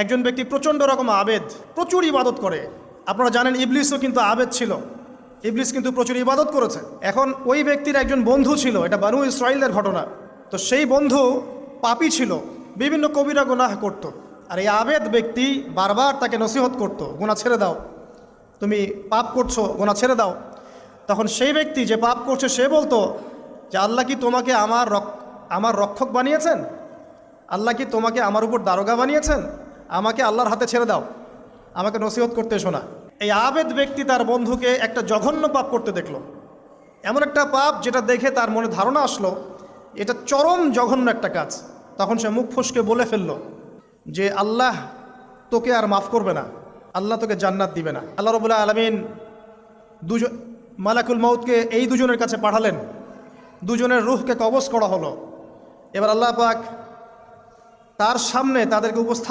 একজন ব্যক্তি প্রচণ্ড রকম আবেদ, প্রচুর ইবাদত করে। আপনারা জানেন ইবলিসও কিন্তু আবেদ ছিল। ইবলিস কিন্তু প্রচুর ইবাদত করেছে। এখন ওই ব্যক্তির একজন বন্ধু ছিল, এটা বানু ইসরায়েলের ঘটনা। তো সেই বন্ধু পাপী ছিল, বিভিন্ন কবিরা গুনাহ করত। আর এই আবেদ ব্যক্তি বারবার তাকে নসিহত করত গোনা ছেড়ে দাও। তুমি পাপ করছ গোনা ছেড়ে দাও। তখন সেই ব্যক্তি যে পাপ করছে, সে বলতো, যে আল্লাহ কি তোমাকে আমার আমার রক্ষক বানিয়েছেন? আল্লাহ কি তোমাকে আমার উপর দারোগা বানিয়েছেন? আমাকে আল্লাহর হাতে ছেড়ে দাও। আমাকে নসিহত করতে শোনা এই আবেদ ব্যক্তি তার বন্ধুকে একটা জঘন্য পাপ করতে দেখল। এমন একটা পাপ যেটা দেখে তার মনে ধারণা আসলো, এটা চরম জঘন্য একটা কাজ। তখন সে মুখ ফুসকে বলে ফেলল যে, আল্লাহ তোকে আর মাফ করবে না। আল্লাহ তোকে জান্নাত দিবে না। আল্লাহ রবুল্লাহ আলমিন দুজন, মালাকুল মৌতকে এই দুজনের কাছে পাঠালেন। দুজনের রুহকে কবজ করা হলো। এবার আল্লাহ পাক তার সামনে তাদেরকে উপস্থাপন